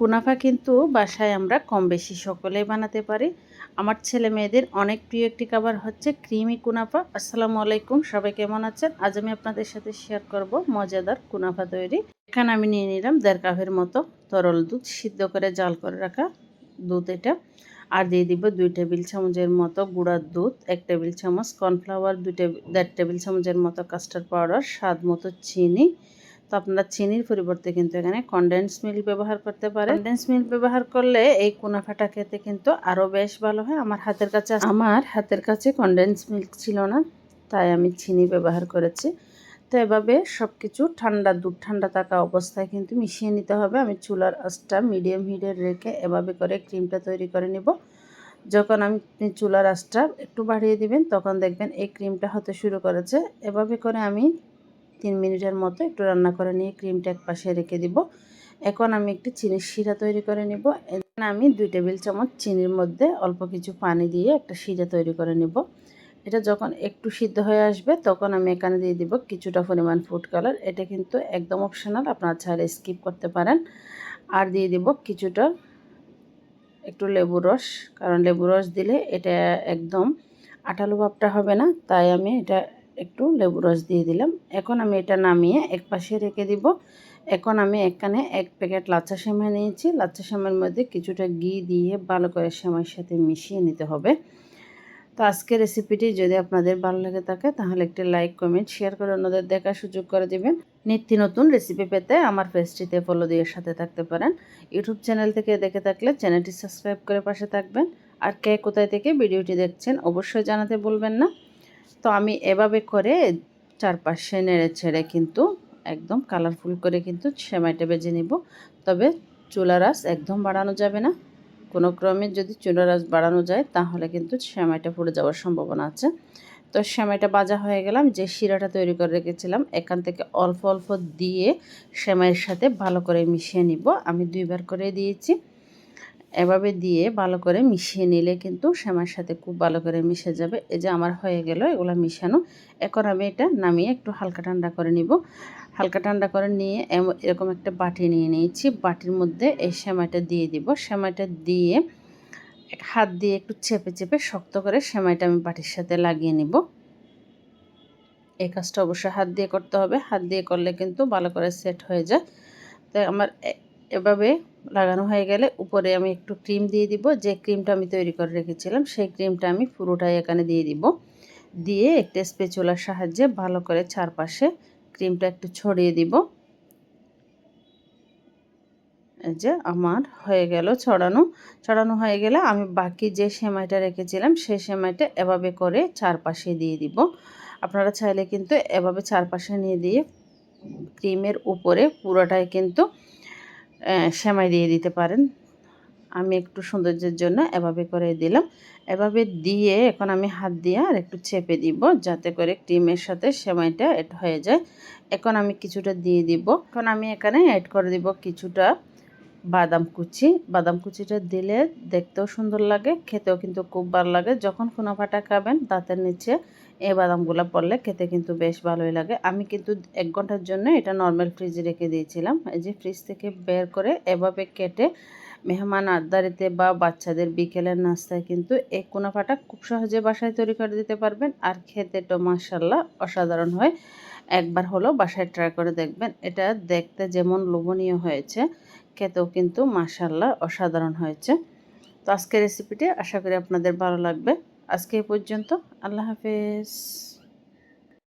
কুনাফা কিন্তু বাসায় আমরা কম বেশি সকলেই বানাতে পারি। আমার ছেলে মেয়েদের অনেক প্রিয় একটি খাবার হচ্ছে ক্রিমি কুনাফা। আসসালামু আলাইকুম, সবাই কেমন আছেন? আজ আমি আপনাদের সাথে শেয়ার করব মজাদার কুনাফা তৈরি। এখানে আমি নিয়ে নিলাম দেড় কাপের মতো তরল দুধ সিদ্ধ করে জাল করে রাখা দুধ এটা। আর দিয়ে দিব দুই টেবিল চামচের মতো গুঁড়ার দুধ, এক টেবিল চামচ কর্নফ্লাওয়ার, দুই টেবিল দেড় টেবিল চামচের মতো কাস্টার্ড পাউডার, স্বাদ মতো চিনি তো আপনারা চিনির পরিবর্তে কিন্তু এখানে কনডেন্স মিল্ক ব্যবহার করতে পারেন। কনডেন্স মিল্ক ব্যবহার করলে এই কুনাফাটা খেতে কিন্তু আরও বেশ ভালো হয়। আমার হাতের কাছে আমার হাতের কাছে কনডেন্স মিল্ক ছিল না, তাই আমি চিনি ব্যবহার করেছি। তো এভাবে সব কিছু ঠান্ডা, দুধ ঠান্ডা থাকা অবস্থায় কিন্তু মিশিয়ে নিতে হবে। আমি চুলার আঁচটা মিডিয়াম হিটে রেখে এভাবে করে ক্রিমটা তৈরি করে নিব। যখন আমি চুলার আঁচটা একটু বাড়িয়ে দিবেন, তখন দেখবেন এই ক্রিমটা হতে শুরু করেছে। এভাবে করে আমি তিন মিনিটের মতো একটু রান্না করে নিয়ে ক্রিমটা এক পাশে রেখে দিব। এখন আমি একটি চিনির শিরা তৈরি করে নিব। এখানে আমি দুই টেবিল চামচ চিনির মধ্যে অল্প কিছু পানি দিয়ে একটা শিরা তৈরি করে নিব। এটা যখন একটু সিদ্ধ হয়ে আসবে, তখন আমি এখানে দিয়ে দিব কিছুটা পরিমাণ ফুড কালার এটা কিন্তু একদম অপশনাল আপনারা চাইলে স্কিপ করতে পারেন। আর দিয়ে দিব কিছুটা একটু লেবু রস, কারণ লেবু রস দিলে এটা একদম আঠালো ভাবটা হবে না। তাই আমি এটা একটু লেবু রস দিয়ে দিলাম। এখন আমি এটা নামিয়ে এক পাশে রেখে দিব। এখন আমি এখানে এক প্যাকেট লাচ্চা সেমাই নিয়েছি। লাচ্চা সেমাইয়ের মধ্যে কিছুটা ঘি দিয়ে ভালো করে সেমাইয়ের সাথে মিশিয়ে নিতে হবে। তো আজকের রেসিপিটি যদি আপনাদের ভালো লেগে থাকে, তাহলে একটি লাইক, কমেন্ট, শেয়ার করে অন্যদের দেখার সুযোগ করে দেবেন। নিত্য নতুন রেসিপি পেতে আমার পেজটিতে ফলো দিয়ে সাথে থাকতে পারেন। ইউটিউব চ্যানেল থেকে দেখে থাকলে চ্যানেলটি সাবস্ক্রাইব করে পাশে থাকবেন। আর কে কোথায় থেকে ভিডিওটি দেখছেন, অবশ্যই জানাতে বলবেন না। তো আমি এভাবে করে চারপাশে নেড়ে ছেড়ে কিন্তু একদম কালারফুল করে কিন্তু সেমাইটা বেজে নিব। তবে চুলার আঁচ একদম বাড়ানো যাবে না। কোনো ক্রমে যদি চুলার আঁচ বাড়ানো যায় তাহলে কিন্তু সেমাইটা পুড়ে যাওয়ার সম্ভাবনা আছে। তো সেমাইটা বাজা হয়ে গেলাম যে শিরাটা তৈরি করে রেখেছিলাম এখান থেকে অল্প অল্প দিয়ে সেমাইয়ের সাথে ভালো করে মিশিয়ে নিব। আমি দুইবার করে দিয়েছি। এভাবে দিয়ে ভালো করে মিশিয়ে নিলে কিন্তু শ্যামার সাথে খুব ভালো করে মিশে যাবে। এই যে আমার হয়ে গেল, এগুলো মিশানো। এখন আমি এটা নামিয়ে একটু হালকা ঠান্ডা করে নিব। হালকা ঠান্ডা করে নিয়ে এরকম একটা বাটি নিয়ে নিয়েছি। বাটির মধ্যে এই শ্যামাইটা দিয়ে দিব। শ্যামাইটা দিয়ে হাত দিয়ে একটু চেপে চেপে শক্ত করে শ্যামাইটা আমি বাটির সাথে লাগিয়ে নিব। এই কাজটা অবশ্যই হাত দিয়ে করতে হবে। হাত দিয়ে করলে কিন্তু ভালো করে সেট হয়ে যায়। তাই আমার এভাবে লাগানো হয়ে গেলে উপরে আমি একটু ক্রিম দিয়ে দিব। যে ক্রিমটা আমি তৈরি করে রেখেছিলাম, সেই ক্রিমটা আমি পুরোটাই এখানে দিয়ে দিব। দিয়ে একটা স্পেচুলার সাহায্যে ভালো করে চারপাশে ক্রিমটা একটু ছড়িয়ে দিব। এই যে আমার হয়ে গেল ছড়ানো। ছড়ানো হয়ে গেলে আমি বাকি যে সেমাইটা রেখেছিলাম, সেই সেমাইটা এভাবে করে চারপাশে দিয়ে দিব। আপনারা চাইলে কিন্তু এভাবে চারপাশে নিয়ে দিয়ে ক্রিমের উপরে পুরোটাই কিন্তু সেমাই দিয়ে দিতে পারেন। আমি একটু সৌন্দর্যের জন্য এভাবে করে দিলাম। এভাবে দিয়ে এখন আমি হাত দিয়ে আর একটু চেপে দিব যাতে করে ক্রিমের সাথে সেমাইটা এড হয়ে যায়। এখন আমি কিছুটা দিয়ে দিব। এখন আমি এখানে অ্যাড করে দিব কিছুটা বাদাম কুচি। বাদাম কুচিটা দিলে দেখতেও সুন্দর লাগে, খেতেও কিন্তু খুব ভালো লাগে। যখন কোনো ফাটা খাবেন, দাঁতের নিচে এই বাদামগুলো পড়লে খেতে কিন্তু বেশ ভালোই লাগে। আমি কিন্তু এক ঘণ্টার জন্য এটা নর্মাল ফ্রিজে রেখে দিয়েছিলাম। এই যে ফ্রিজ থেকে বের করে এভাবে কেটে মেহমান আড্ডারিতে বা বাচ্চাদের বিকেলের নাস্তায় কিন্তু এই কোনাফাটা খুব সহজে বাসায় তৈরি করে দিতে পারবেন। আর খেতে তো মাসাল্লাহ অসাধারণ হয়। একবার হলো বাসায় ট্রাই করে দেখবেন। এটা দেখতে যেমন লোভনীয় হয়েছে, খেতেও কিন্তু মাসাল্লাহ অসাধারণ হয়েছে। তো আজকের রেসিপিটি আশা করি আপনাদের ভালো লাগবে। আজকে এই পর্যন্ত আল্লাহ হাফেজ